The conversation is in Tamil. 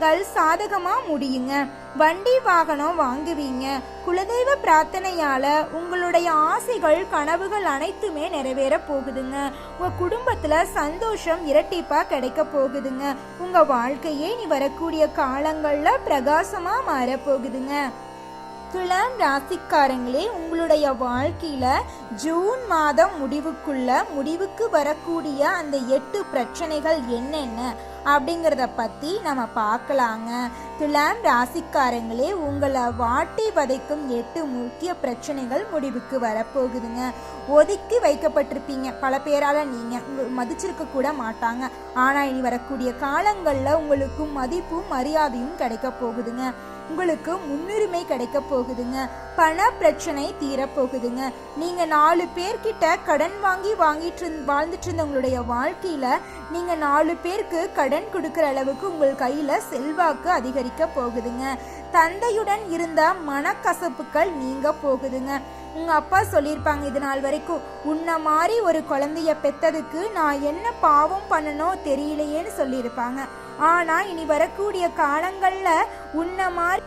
தேர்வுகள் சாதகமா முடியுங்க. வண்டி வாகனம் வாங்குவீங்க. குலதெய்வ பிரார்த்தனையால உங்களுடைய ஆசைகள் கனவுகள் அனைத்துமே நிறைவேற போகுதுங்க. உங்க குடும்பத்துல சந்தோஷம் இரட்டிப்பா கிடைக்க போகுதுங்க. உங்க வாழ்க்கையே நீ வரக்கூடிய காலங்கள்ல பிரகாசமா மாற போகுதுங்க. துலாம் ராசிக்காரங்களே உங்களுடைய வாழ்க்கையில் ஜூன் மாதம் முடிவுக்குள்ள முடிவுக்கு வரக்கூடிய அந்த எட்டு பிரச்சனைகள் என்னென்ன அப்படிங்கிறத பற்றி நம்ம பார்க்கலாங்க. துலாம் ராசிக்காரங்களே உங்களை வாட்டி வதைக்கும் எட்டு முக்கிய பிரச்சனைகள் முடிவுக்கு வரப்போகுதுங்க. ஒதுக்கி வைக்கப்பட்டிருப்பீங்க. பல பேரால் நீங்கள் மதிச்சிருக்க கூட மாட்டாங்க. ஆனால் இனி வரக்கூடிய காலங்களில் உங்களுக்கு மதிப்பும் மரியாதையும் கிடைக்க போகுதுங்க. உங்களுக்கு முன்னுரிமை கிடைக்க போகுதுங்க. பண பிரச்சனை தீரப்போகுதுங்க நீங்கள் நாலு பேர்கிட்ட கடன் வாங்கி வாங்கிட்டு இருந் வாழ்ந்துட்டு இருந்தவங்களுடைய வாழ்க்கையில் நீங்கள் நாலு பேருக்கு கடன் கொடுக்குற அளவுக்கு உங்கள் கையில் செல்வாக்கு அதிகரிக்க போகுதுங்க. தந்தையுடன் இருந்த மனக்கசப்புகள் நீங்க போகுதுங்க. உங்க அப்பா சொல்லியிருப்பாங்க இது நாள் வரைக்கும் உன்னை மாதிரி ஒரு குழந்தைய பெத்ததுக்கு நான் என்ன பாவம் பண்ணனோ தெரியலையேன்னு சொல்லியிருப்பாங்க. ஆனா இனி வரக்கூடிய காலங்கள்ல உன்னை மாதிரி